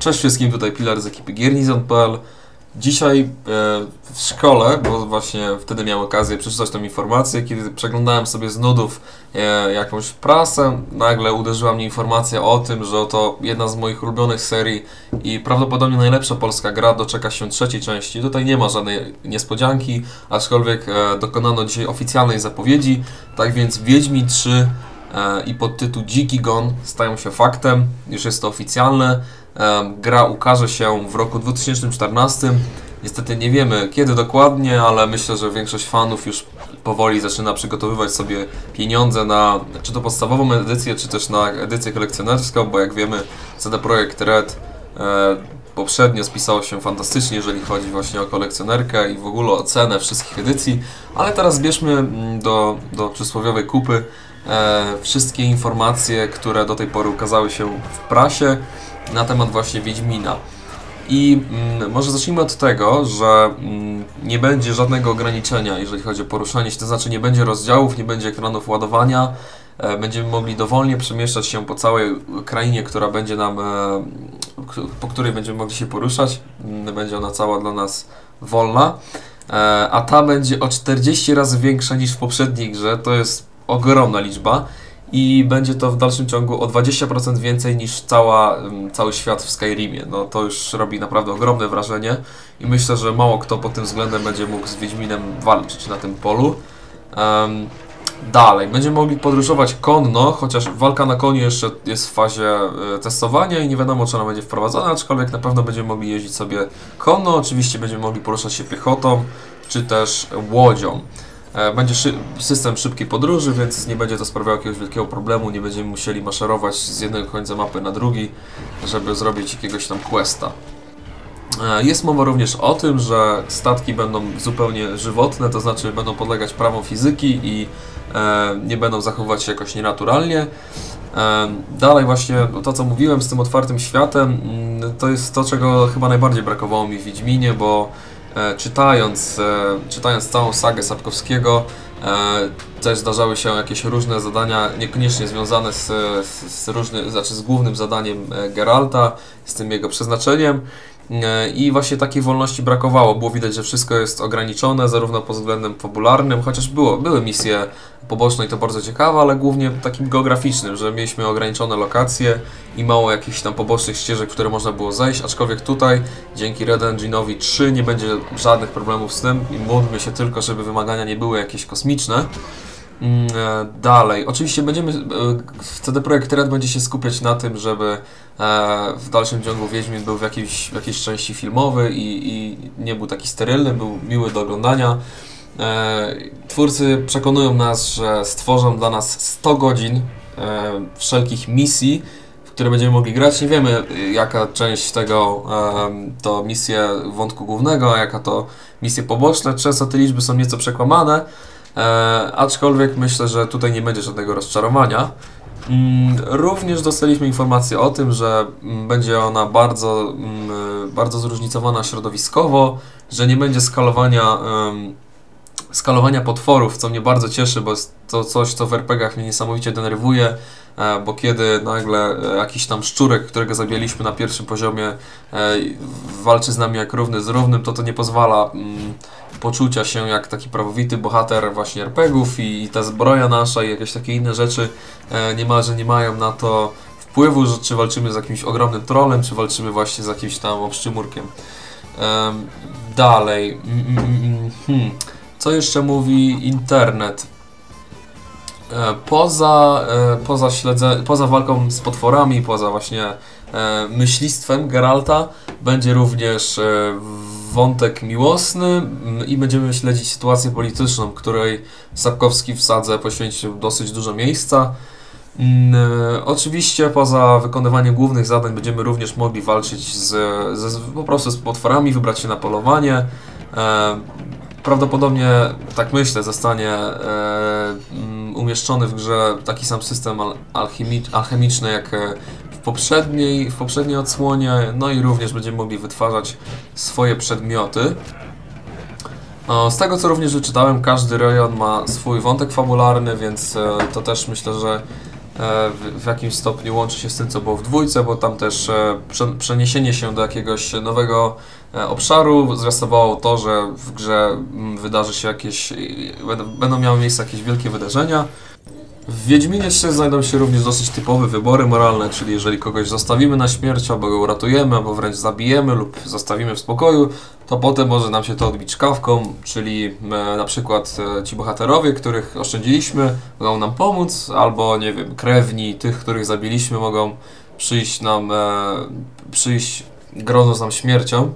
Cześć wszystkim, tutaj Pilar z ekipy Giernizon.pl. Dzisiaj e, w szkole, bo właśnie wtedy miałem okazję przeczytać tą informację, kiedy przeglądałem sobie z nudów e, jakąś prasę, nagle uderzyła mnie informacja o tym, że oto jedna z moich ulubionych serii i prawdopodobnie najlepsza polska gra doczeka się trzeciej części. Tutaj nie ma żadnej niespodzianki, aczkolwiek e, dokonano dzisiaj oficjalnej zapowiedzi, tak więc Wiedźmin 3 e, i podtytuł Dziki Gon stają się faktem, już jest to oficjalne. Gra ukaże się w roku 2014. Niestety nie wiemy kiedy dokładnie, ale myślę, że większość fanów już powoli zaczyna przygotowywać sobie pieniądze na czy to podstawową edycję, czy też na edycję kolekcjonerską, bo jak wiemy CD Projekt Red e, poprzednio spisało się fantastycznie, jeżeli chodzi właśnie o kolekcjonerkę i w ogóle o cenę wszystkich edycji, ale teraz zbierzmy mm, do, do przysłowiowej kupy e, wszystkie informacje, które do tej pory ukazały się w prasie na temat właśnie Wiedźmina. I mm, może zacznijmy od tego, że mm, nie będzie żadnego ograniczenia, jeżeli chodzi o poruszanie się, to znaczy nie będzie rozdziałów, nie będzie ekranów ładowania. E, będziemy mogli dowolnie przemieszczać się po całej krainie, która będzie nam, e, po której będziemy mogli się poruszać. Mm, Będzie ona cała dla nas wolna. E, a ta będzie o 40 razy większa niż w poprzedniej grze. To jest ogromna liczba i będzie to w dalszym ciągu o 20% więcej niż cała, ym, cały świat w Skyrimie. No to już robi naprawdę ogromne wrażenie i myślę, że mało kto pod tym względem będzie mógł z Wiedźminem walczyć na tym polu. Em, dalej, będziemy mogli podróżować konno, chociaż walka na koniu jeszcze jest w fazie e, testowania i nie wiadomo czy ona będzie wprowadzona, aczkolwiek na pewno będziemy mogli jeździć sobie konno, oczywiście będziemy mogli poruszać się piechotą, czy też łodzią. E, Będzie szy system szybkiej podróży, więc nie będzie to sprawiało jakiegoś wielkiego problemu, nie będziemy musieli maszerować z jednego końca mapy na drugi, żeby zrobić jakiegoś tam questa. E, Jest mowa również o tym, że statki będą zupełnie żywotne, to znaczy będą podlegać prawom fizyki i e, nie będą zachowywać się jakoś nienaturalnie. Dalej właśnie to, co mówiłem z tym otwartym światem, mm, to jest to, czego chyba najbardziej brakowało mi w Wiedźminie, bo czytając, e, czytając całą sagę Sapkowskiego, e, też zdarzały się jakieś różne zadania, niekoniecznie związane z, z, z, różny, znaczy z głównym zadaniem e, Geralta, z tym jego przeznaczeniem. E, I właśnie takiej wolności brakowało. Było widać, że wszystko jest ograniczone, zarówno pod względem fabularnym, chociaż było, były misje poboczne i to bardzo ciekawe, ale głównie takim geograficznym, że mieliśmy ograniczone lokacje i mało jakichś tam pobocznych ścieżek, które można było zejść, aczkolwiek tutaj dzięki Red Engine'owi 3 nie będzie żadnych problemów z tym i módlmy się tylko, żeby wymagania nie były jakieś kosmiczne. Mm, e, Dalej, oczywiście będziemy, e, CD Projekt Red będzie się skupiać na tym, żeby e, w dalszym ciągu Wiedźmin był w jakiejś, w jakiejś części filmowy i, i nie był taki sterylny, był miły do oglądania. Twórcy przekonują nas, że stworzą dla nas 100 godzin wszelkich misji, w które będziemy mogli grać. Nie wiemy, jaka część tego to misje wątku głównego, a jaka to misje poboczne. Często te liczby są nieco przekłamane, e, aczkolwiek myślę, że tutaj nie będzie żadnego rozczarowania. Mm, Również dostaliśmy informację o tym, że mm, będzie ona bardzo, mm, bardzo zróżnicowana środowiskowo, że nie będzie skalowania, skalowania potworów, co mnie bardzo cieszy, bo jest to coś, co w RPGach mnie niesamowicie denerwuje, e, bo kiedy nagle e, jakiś tam szczurek, którego zabijaliśmy na pierwszym poziomie, e, walczy z nami jak równy z równym, to to nie pozwala poczucia się jak taki prawowity bohater właśnie RPGów i, i ta zbroja nasza i jakieś takie inne rzeczy e, niemalże nie mają na to wpływu, że czy walczymy z jakimś ogromnym trollem, czy walczymy właśnie z jakimś tam obszczymurkiem. Em, dalej. Mm, mm, mm, hmm. Co jeszcze mówi internet? E, Poza, e, poza, śledze, poza walką z potworami, poza właśnie e, myślistwem Geralta, będzie również e, wątek miłosny mm, i będziemy śledzić sytuację polityczną, której Sapkowski w sadze poświęcił dosyć dużo miejsca. Mm, e, Oczywiście poza wykonywaniem głównych zadań będziemy również mogli walczyć z, z, po prostu z potworami, wybrać się na polowanie. E, prawdopodobnie, tak myślę, zostanie e, mm, umieszczony w grze taki sam system alchemiczny jak poprzedniej, w poprzedniej odsłonie, no i również będziemy mogli wytwarzać swoje przedmioty. Z tego co również wyczytałem, każdy rejon ma swój wątek fabularny, więc e, to też myślę, że w, w jakimś stopniu łączy się z tym, co było w dwójce, bo tam też e, prze, przeniesienie się do jakiegoś nowego e, obszaru zwiastowało to, że w grze mm, wydarzy się jakieś, będą miały miejsce jakieś wielkie wydarzenia. W Wiedźminie 3 znajdą się również dosyć typowe wybory moralne, czyli jeżeli kogoś zostawimy na śmierć, albo go uratujemy, albo wręcz zabijemy lub zostawimy w spokoju, to potem może nam się to odbić kawką, czyli e, na przykład e, ci bohaterowie, których oszczędziliśmy, mogą nam pomóc, albo nie wiem, krewni tych, których zabiliśmy, mogą przyjść nam, e, przyjść grożąc nam śmiercią.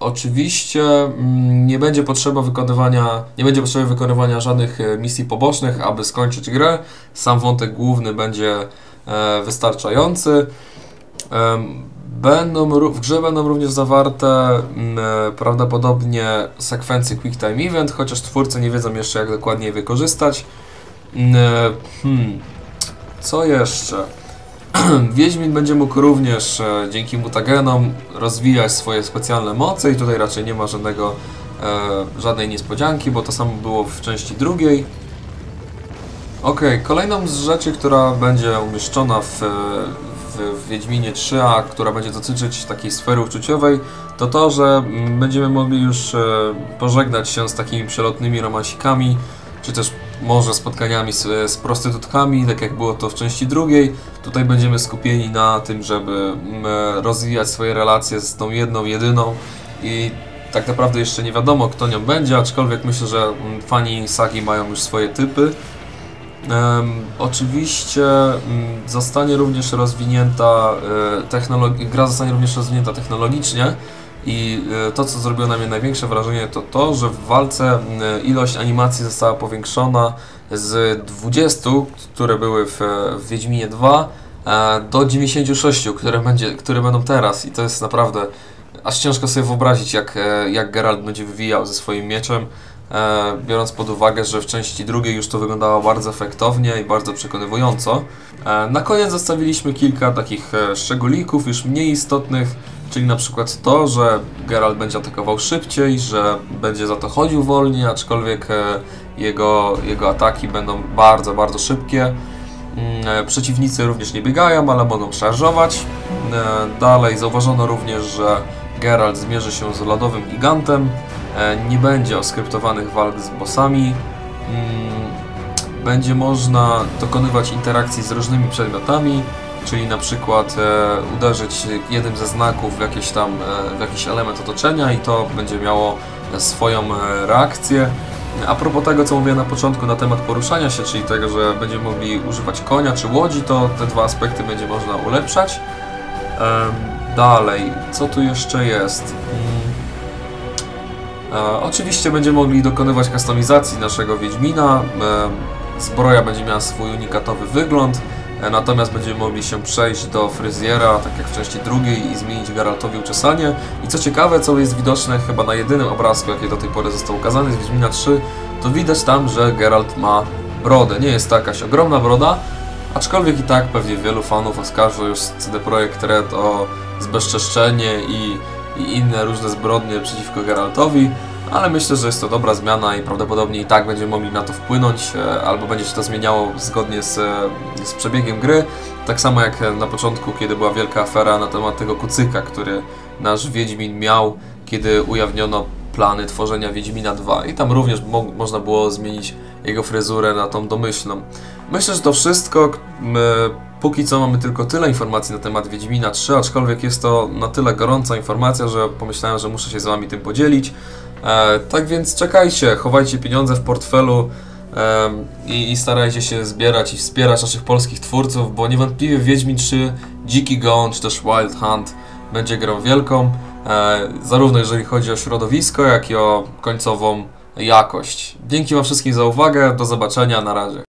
Oczywiście mm, nie będzie potrzeba wykonywania, nie będzie potrzeby wykonywania żadnych e, misji pobocznych, aby skończyć grę. Sam wątek główny będzie e, wystarczający. Będą, w grze będą również zawarte mm, e, prawdopodobnie sekwencje Quick Time Event, chociaż twórcy nie wiedzą jeszcze jak dokładnie je wykorzystać. Mm, hmm. Co jeszcze? Wiedźmin będzie mógł również e, dzięki mutagenom rozwijać swoje specjalne moce i tutaj raczej nie ma żadnego, e, żadnej niespodzianki, bo to samo było w części drugiej. Ok, kolejną z rzeczy, która będzie umieszczona w, w, w Wiedźminie 3a, która będzie dotyczyć takiej sfery uczuciowej, to to, że będziemy mogli już e, pożegnać się z takimi przelotnymi romansikami, czy też może spotkaniami z, z prostytutkami, tak jak było to w części drugiej. Tutaj będziemy skupieni na tym, żeby mm, rozwijać swoje relacje z tą jedną, jedyną i tak naprawdę jeszcze nie wiadomo kto nią będzie, aczkolwiek myślę, że mm, fani sagi mają już swoje typy. Um, oczywiście um, zostanie również rozwinięta e, gra zostanie również rozwinięta technologicznie i e, to, co zrobiło na mnie największe wrażenie, to to, że w walce ilość animacji została powiększona z 20, które były w, w Wiedźminie 2, e, do 96, które, będzie, które będą teraz. I to jest naprawdę aż ciężko sobie wyobrazić, jak, e, jak Geralt będzie wywijał ze swoim mieczem. biorąc pod uwagę, że w części drugiej już to wyglądało bardzo efektownie i bardzo przekonywująco. na koniec zostawiliśmy kilka takich szczególików, już mniej istotnych, Czyli na przykład to, że Geralt będzie atakował szybciej, że będzie za to chodził wolniej, aczkolwiek e, jego, jego ataki będą bardzo, bardzo szybkie. Mm, e, przeciwnicy również nie biegają, ale mogą szarżować. E, dalej zauważono również, że Geralt zmierzy się z lodowym gigantem. Nie będzie oskryptowanych walk z bossami. Mm, będzie można dokonywać interakcji z różnymi przedmiotami czyli na przykład e, uderzyć jednym ze znaków w, jakieś tam, e, w jakiś element otoczenia i to będzie miało swoją e, reakcję. A propos tego, co mówiłem na początku na temat poruszania się, czyli tego, że będziemy mogli używać konia czy łodzi, to te dwa aspekty będzie można ulepszać. Dalej, co tu jeszcze jest? Hmm. Oczywiście będziemy mogli dokonywać kustomizacji naszego Wiedźmina. Zbroja będzie miała swój unikatowy wygląd. E, natomiast będziemy mogli się przejść do fryzjera, tak jak w części drugiej i zmienić Geraltowi uczesanie. I co ciekawe, co jest widoczne chyba na jedynym obrazku, jaki do tej pory został ukazany z Wiedźmina 3, to widać tam, że Geralt ma brodę. Nie jest to jakaś ogromna broda, aczkolwiek i tak pewnie wielu fanów oskarży już CD Projekt Red o zbezczeszczenie i, i inne różne zbrodnie przeciwko Geraltowi ale myślę, że jest to dobra zmiana i prawdopodobnie i tak będziemy mogli na to wpłynąć, e, albo będzie się to zmieniało zgodnie z, z przebiegiem gry. Tak samo jak na początku, kiedy była wielka afera na temat tego kucyka, który nasz Wiedźmin miał, kiedy ujawniono plany tworzenia Wiedźmina 2 i tam również mo można było zmienić jego fryzurę na tą domyślną. Myślę, że to wszystko. My, póki co mamy tylko tyle informacji na temat Wiedźmina 3, aczkolwiek jest to na tyle gorąca informacja, że pomyślałem, że muszę się z Wami tym podzielić. E, tak więc czekajcie, chowajcie pieniądze w portfelu i, i, starajcie się zbierać i wspierać naszych polskich twórców, bo niewątpliwie Wiedźmin 3, Dziki Gon czy też Wild Hunt będzie grą wielką, e, zarówno jeżeli chodzi o środowisko, jak i o końcową jakość. Dzięki Wam wszystkim za uwagę, do zobaczenia, na razie.